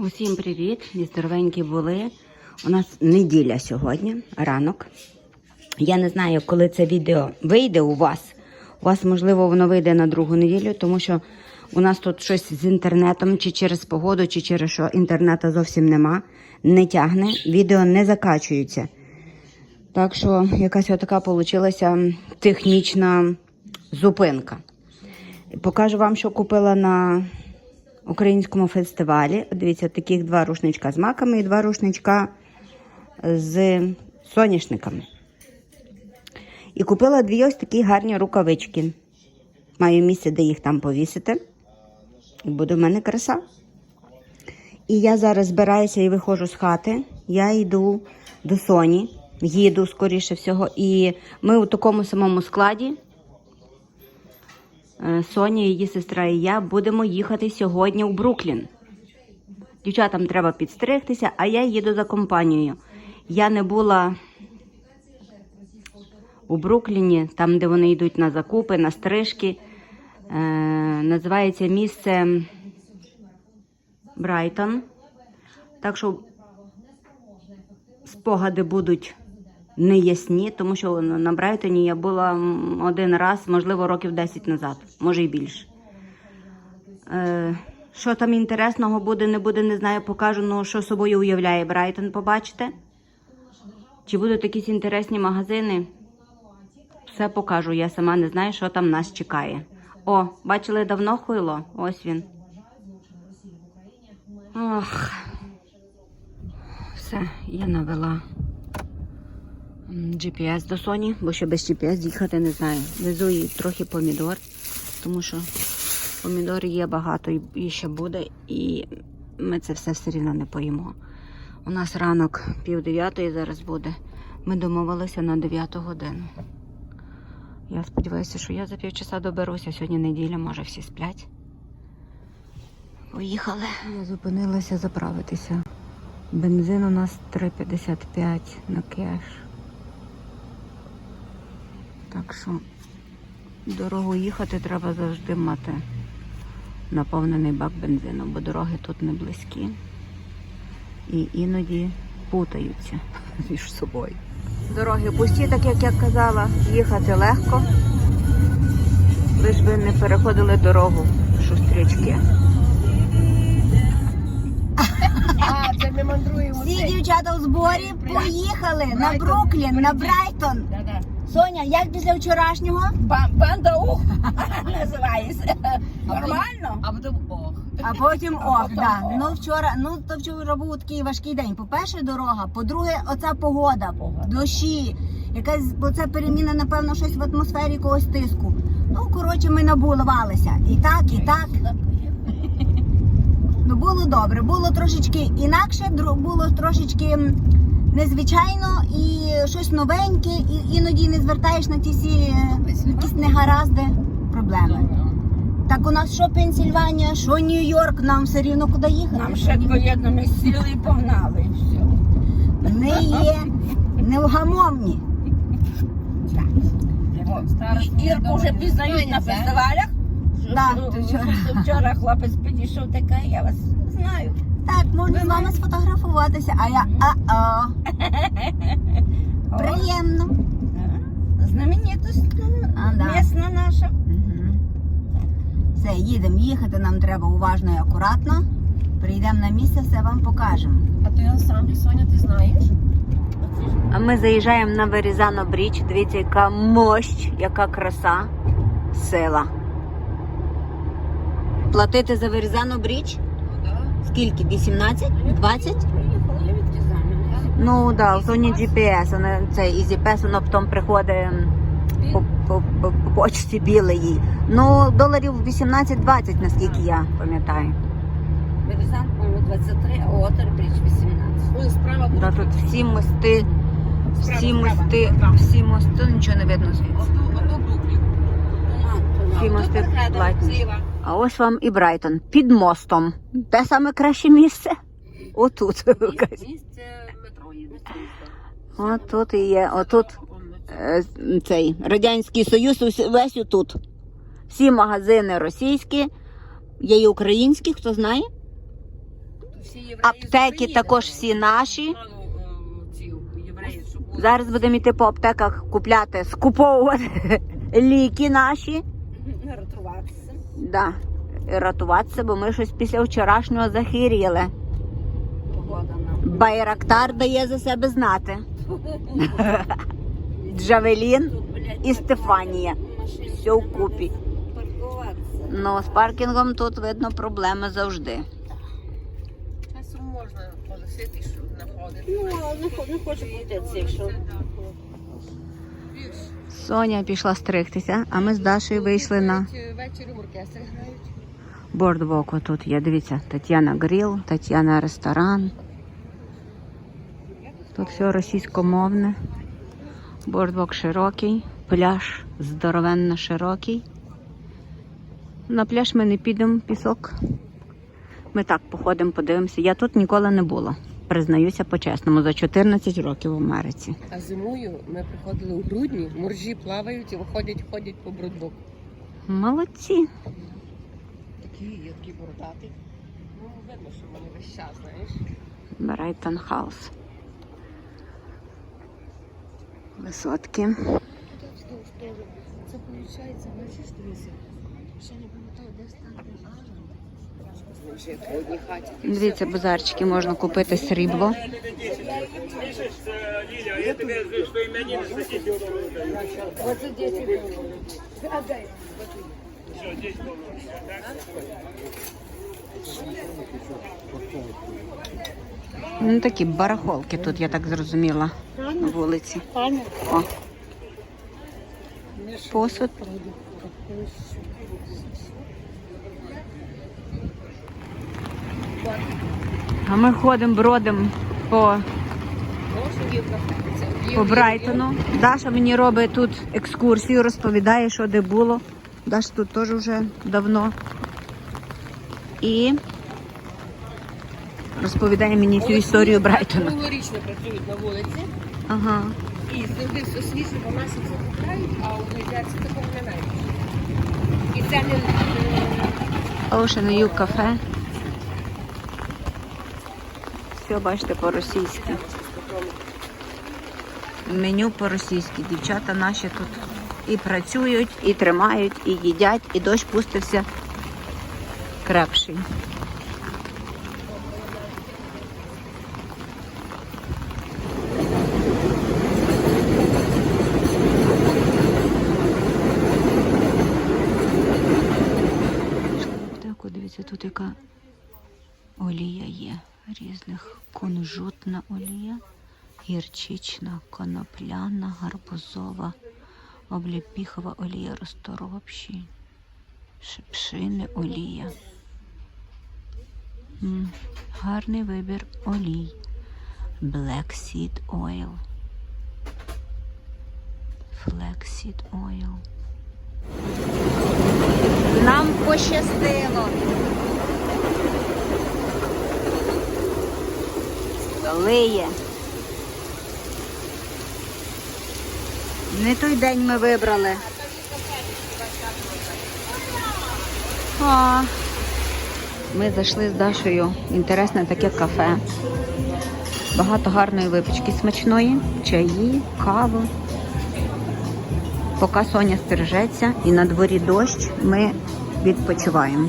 Усім привіт! І здоровенькі були. У нас неділя сьогодні, ранок. Я не знаю, коли це відео вийде у вас. У вас, можливо, воно вийде на другу неділю, тому що у нас тут щось з інтернетом, чи через погоду, чи через що інтернету зовсім нема, не тягне, відео не закачується. Так що якась отака вийшла технічна зупинка. Покажу вам, що купила на українському фестивалі. Дивіться, таких два рушничка з маками і два рушничка з соняшниками. І купила дві ось такі гарні рукавички. Маю місце, де їх там повісити. І буде в мене краса. І я зараз збираюся і виходжу з хати. Я йду до Соні, їду скоріше всього. І ми у такому самому складі. Е, Соня, її сестра і я будемо їхати сьогодні у Бруклін. Дівчатам треба підстригтися, а я їду за компанією. Я не була у Брукліні, там, де вони йдуть на закупи, на стрижки. Е, називається місце Брайтон. Так що спогади будуть неясні, тому що на Брайтоні я була один раз, можливо, років 10 назад, може і більше. Е, що там інтересного буде, не буде, не знаю, покажу, ну що собою уявляє Брайтон, побачите. Чи будуть якісь інтересні магазини? Все покажу, я сама не знаю, що там нас чекає. О, бачили давно хуйло? Ось він. Ох. Все, я навела GPS до Соні, бо ще без GPS їхати не знаю. Везу їй трохи помідор, тому що помідор є багато і, ще буде, і ми це все все рівно не поїмо. У нас ранок пів дев'ятої зараз буде. Ми домовилися на 9 годину. Я сподіваюся, що я за півчаса доберуся. Сьогодні неділя, може всі сплять. Поїхали. Я зупинилася заправитися. Бензин у нас 3,55 на кеш. Так що дорогу їхати треба завжди мати наповнений бак бензину, бо дороги тут не близькі. І іноді путаються між собою. Дороги пусті, так як я казала, їхати легко. Лиш би не переходили дорогу шустрячки. Всі дівчата у зборі поїхали на Бруклін, на Брайтон. Соня, як після вчорашнього? Ба- Банда ух називається. Нормально? А потім ох. А потім ох, ох. Ну вчора, ну то вчора був такий важкий день. По-перше, дорога, по-друге, оця погода, дощі, якась бо це переміна, напевно, щось в атмосфері якогось тиску. Ну, коротше, ми набулувалися. І так, і так. Ну було добре, було трошечки інакше, було трошечки незвичайно і щось новеньке, і іноді не звертаєш на ті всі е, якісь негаразди проблеми. Так у нас що Пенсільванія, що Нью-Йорк, нам все рівно куди їхати. Нам ще двоєдно ми сіли і погнали. і все. Ми є невгамовні. І- Ірку вже пізнають на фестивалях. Що Вчора хлопець підійшов така, я вас знаю. Так, можна з вами сфотографуватися, а я а-а. О, Приємно. Знаменитость А, да. місна наша. Мгм. Все, їдемо. Їхати нам треба уважно і акуратно. Прийдемо на місце, все вам покажемо. А ти ансамбль, Соня, ти знаєш? А ми заїжджаємо на Верізано Бріч. Дивіться, яка мощ, яка краса, сила. Платити за Верізано Бріч? Скільки? 18? 20? Приїхала, я відки знаю. Ну да, в зоні GPS, воно це і GPS, воно потім приходить по, по, по, по почті білої. Ну, доларів 18-20, наскільки я пам'ятаю. Березан, по-моєму, 23, а Отербріч 18. Справа Да, тут всі мости, всі мости, всі мости, нічого не видно звідси. Всі мости платні. А ось вам і Брайтон під мостом. Де саме краще місце? Отут. Місце метро є. Отут і є. Отут е, цей Радянський Союз весь отут. Всі магазини російські, є і українські, хто знає. Аптеки також всі наші. е. Зараз будемо йти по аптеках купляти, скуповувати ліки наші. Да. Рятуватися, бо ми щось після вчорашнього захиріли. Погода нам. Байрактар дає за себе знати. Джавелін і Стефанія. Все вкупі. паркуватися. Ну, з паркінгом тут видно проблеми завжди. Часом можна полишити, щоб знаходити. Ну, не, хо- хочу бути що Соня пішла стригтися, а ми з Дашею вийшли на Ввечері оркестр грають. бордвоку. Тут є, дивіться, Тетяна Гріл, Тетяна ресторан. Тут все російськомовне. Бордвок широкий, пляж здоровенно широкий. На пляж ми не підемо, пісок. Ми так походимо, подивимося. Я тут ніколи не була. Признаюся по-чесному, за 14 років в Америці. А зимою ми приходили у грудні, моржі плавають і виходять, ходять по брудбоку. Молодці. Такі, є такі бородаті. Ну, видно, що вони весь час, знаєш. Брайтон Хаус. Висотки. Це виходить, бачиш, дивися. Ще не пам'ятаю, де одній хаті. Дивіться, базарчики можна купити срібло. Ну, такі барахолки тут, я так зрозуміла, на вулиці. О. Посуд. А ми ходимо, бродимо по, по Брайтону. Даша мені робить тут екскурсію, розповідає, що де було. Даша тут теж вже давно. І розповідає мені всю історію Брайтона. Круглорічно працюють на вулиці. Ага. І завжди все свіже, бо наші все купляють, а у Нейдерці такого немає. І це не Ocean View кафе. Все, бачите, по-російськи. Меню по-російськи. Дівчата наші тут і працюють, і тримають, і їдять, і дощ пустився крепший. аптеку, дивіться, тут яка різних. Кунжутна олія, гірчична, конопляна, гарбузова, обліпіхова олія розторопші, шипшини олія. Гарний вибір олій. Black Seed Oil. Flaxseed Oil. Нам пощастило. Лиє. Не той день ми вибрали. А, ми зайшли з Дашою. Інтересне таке кафе. Багато гарної випічки смачної, чаї, каву. Поки Соня стережеться і на дворі дощ, ми відпочиваємо.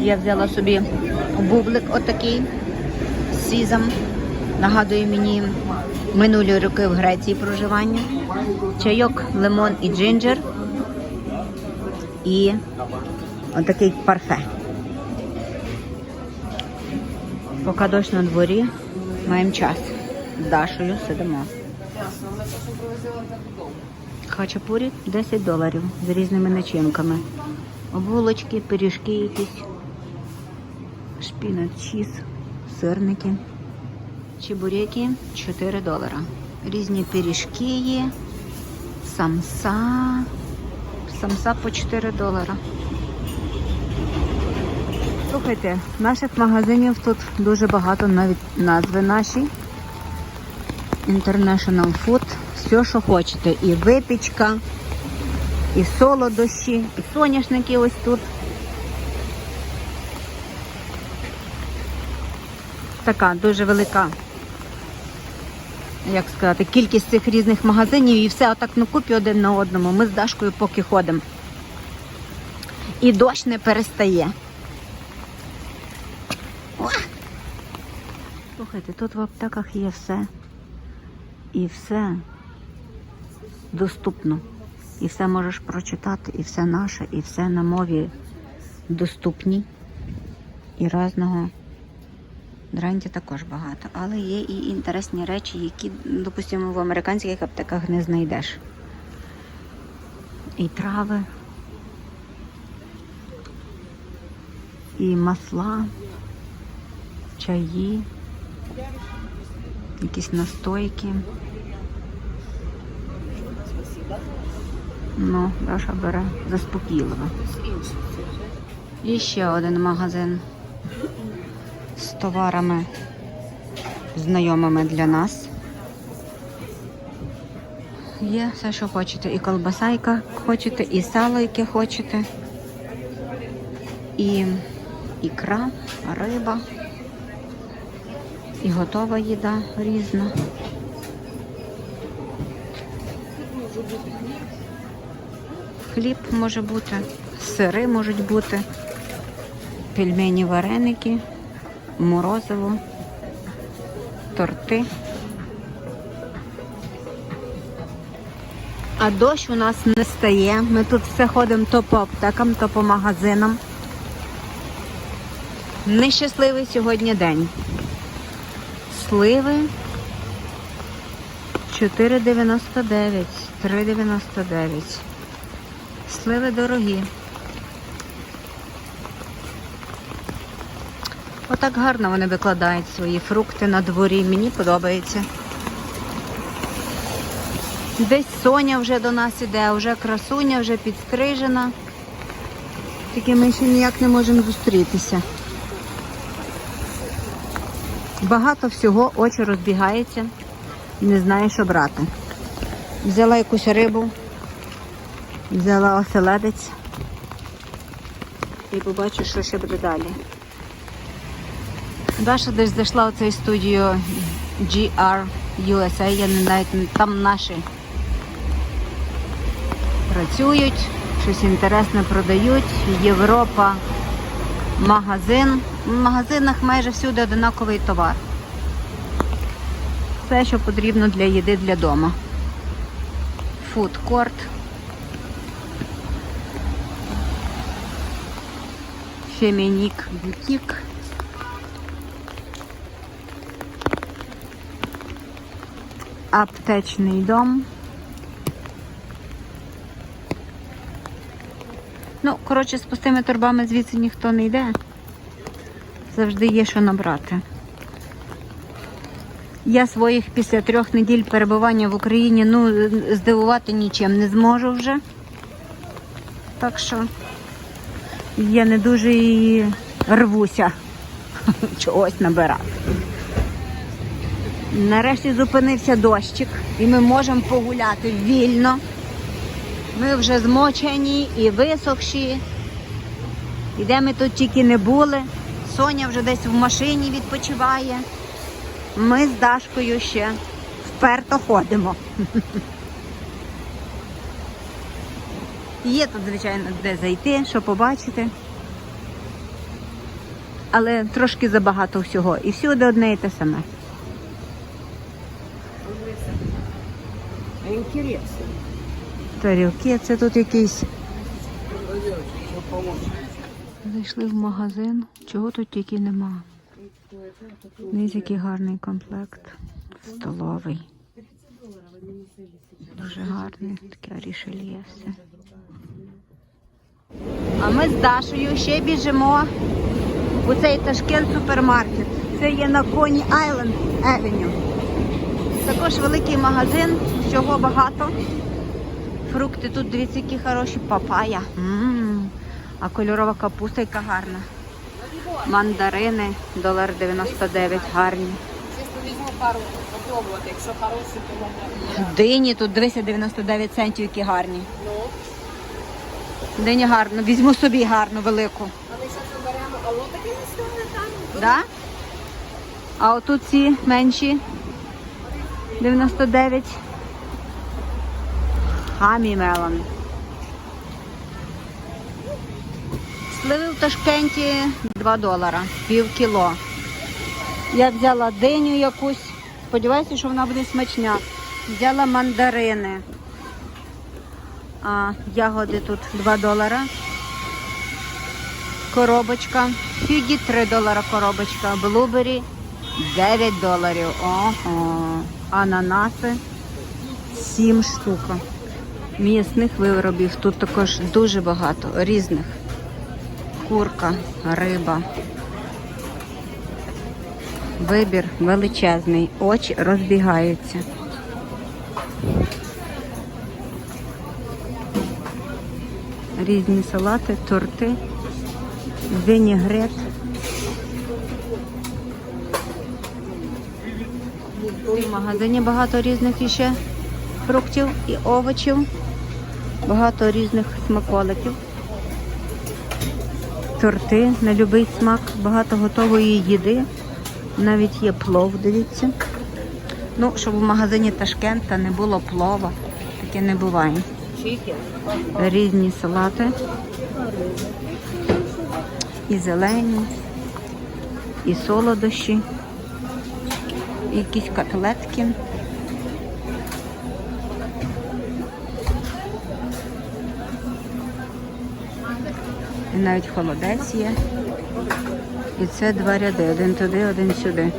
Я взяла собі бублик отакий з сізом. Нагадує мені минулі роки в Греції проживання. Чайок, лимон і джинджер. І отакий парфе. Поки дощ на дворі, маємо час. З Дашою сидимо. Хачапурі 10 доларів з різними начинками. Булочки, пиріжки якісь, шпінат чіз, сирники, чебуреки 4 долара. Різні пиріжки є, самса, самса по 4 долара. Слухайте, наших магазинів тут дуже багато, навіть назви наші. International Food, все, що хочете. І випічка, і солодощі, і соняшники ось тут. Така дуже велика, як сказати, кількість цих різних магазинів і все отак на купі один на одному. Ми з Дашкою поки ходимо. І дощ не перестає. Слухайте, тут в аптеках є все. І все доступно. І все можеш прочитати, і все наше, і все на мові доступні. І разного. Дренті також багато, але є і інтересні речі, які, допустимо, в американських аптеках не знайдеш. І трави, і масла, чаї, якісь настойки. Ну, Даша бере заспокійливо. І ще один магазин з товарами знайомими для нас. Є все, що хочете. І колбаса, яка хочете, і сало, яке хочете, і ікра, риба, і готова їда різна. Хліб може бути, сири можуть бути, пельмені вареники, морозиво, торти. А дощ у нас не стає. Ми тут все ходимо то по аптекам, то по магазинам. Нещасливий сьогодні день. Сливи 4,99, 3,99. Сливи дорогі. Отак гарно вони викладають свої фрукти на дворі. Мені подобається. Десь Соня вже до нас іде, вже красуня, вже підстрижена. Тільки ми ще ніяк не можемо зустрітися. Багато всього, очі розбігаються, не знаю, що брати. Взяла якусь рибу, взяла оселедець і побачу, що ще буде далі. Даша десь зайшла у цей студію GR USA, я не знаю, там наші працюють, щось інтересне продають. Європа, магазин. В магазинах майже всюди одинаковий товар. Все, що потрібно для їди для дому. Фудкорт. Фемінік бутік. Аптечний дом. Ну, коротше, з пустими торбами звідси ніхто не йде. Завжди є що набрати. Я своїх після трьох неділь перебування в Україні ну, здивувати нічим не зможу вже. Так що я не дуже і рвуся чогось набирати. Нарешті зупинився дощик і ми можемо погуляти вільно. Ми вже змочені і висохші. І де ми тут тільки не були. Соня вже десь в машині відпочиває. Ми з Дашкою ще вперто ходимо. Є тут, звичайно, де зайти, що побачити. Але трошки забагато всього. І всюди одне і те саме. Інтересно. Тарілки, це тут якийсь. Зайшли в магазин, чого тут тільки нема. Дивіться, який гарний комплект. Столовий. Дуже гарний, таке рішельє все. А ми з Дашою ще біжимо у цей Ташкент супермаркет. Це є на Коні Айленд Евеню. Також великий магазин, всього багато. Фрукти тут, дивіться, які хороші папая. М, А кольорова капуста яка гарна. Мандарини, долар 99, гарні. Візьму пару попробувати, якщо хороші, то можна. Дині тут дивися 99 центів, які гарні. Ну, Диня гарно, візьму собі гарну велику. Але зараз наберемо, а воно таке не стоїть там. Да? А отут ці менші 99. Хамі мелон. Сливи в Ташкенті 2 долара, пів кіло. Я взяла диню якусь. Сподіваюся, що вона буде смачна. Взяла мандарини. А, ягоди тут 2 долара. Коробочка. Фігі 3 долара коробочка. Блубері 9 доларів. Ого. Ананаси 7 штук. М'ясних виробів тут також дуже багато різних. Курка, риба. Вибір величезний, очі розбігаються. Різні салати, торти, вінігрет. В магазині багато різних іще фруктів і овочів, багато різних смаколиків. Торти на будь-який смак, багато готової їди. Навіть є плов, дивіться. Ну, щоб в магазині Ташкента не було плова, таке не буває. Різні салати. І зелені, і солодощі, і якісь котлетки. І навіть холодець є. І це два ряди, один туди, один сюди.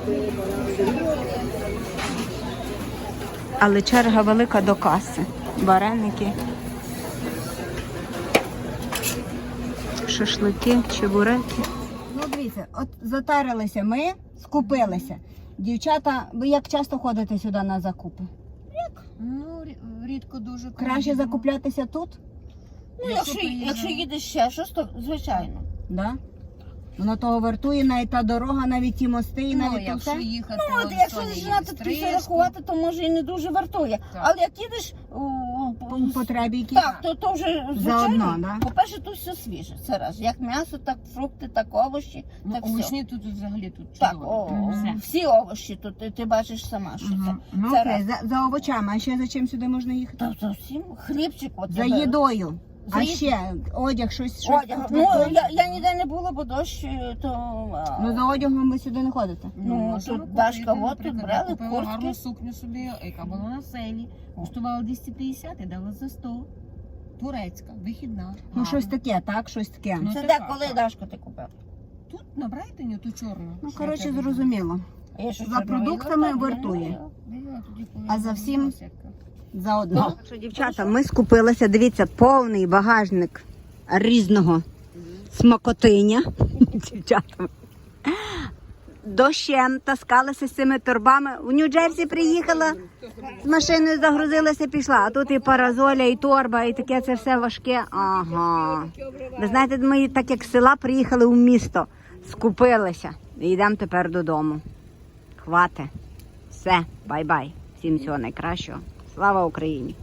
Але черга велика до каси. Вареники, шашлики, чебуреки. Ну, дивіться, от затарилися ми, скупилися. Дівчата, ви як часто ходите сюди на закупи? Ну, рі- рідко дуже. Краще закуплятися тут? Ну, якщо, якщо їдеш ще щось, то звичайно. Да? Воно того вартує, навіть та дорога, навіть ті мости, і Ну, навіть то якщо все. їхати Ну, от якщо починати рахувати, то може і не дуже вартує. Так. Але як їдеш у- По потребі які. так, то, то вже звичайно. Заодно, да? По-перше, тут все свіже. Це раз. Як м'ясо, так фрукти, так овочі, Ну, так все. овочні тут взагалі тут Так, чудово. о, Все. всі овочі тут, ти, ти бачиш сама, що це. Ну, це окей, раз. за, за овочами, а ще за чим сюди можна їхати? Та зовсім хлібчик. От За тебе- їдою. За А їд- ще одяг, щось. щось Одяг. Ну, я, я ніде не була, бо дощ, е, то... а, Ну, за одягом ви сюди не ходите. Ну, можемо тут Дашка, от тут брали я купила куртки. гарну сукню собі, яка була на селі, коштувала 250 і дала за 100. Турецька, вихідна. Ну, щось таке, так, щось таке. Ну, Це це де, так, коли так. Дашка ти купив? Тут на Брайтоні, ту чорну. Ну, коротше, зрозуміло. Я За продуктами вартує. Ну, Дивила тоді, коли А за всім? сітках. Заодно. Що, дівчата, ми скупилися, дивіться, повний багажник різного смакотиня. Дівчата. Дощем таскалися з цими торбами. В Нью-Джерсі приїхала, з машиною загрузилася, пішла. А тут і паразоля, і торба, і таке це все важке. Ага. Ви знаєте, ми так як з села приїхали у місто, скупилися. І йдемо тепер додому. Хвате. Все, бай-бай. Всім всього найкращого. Слава Україні!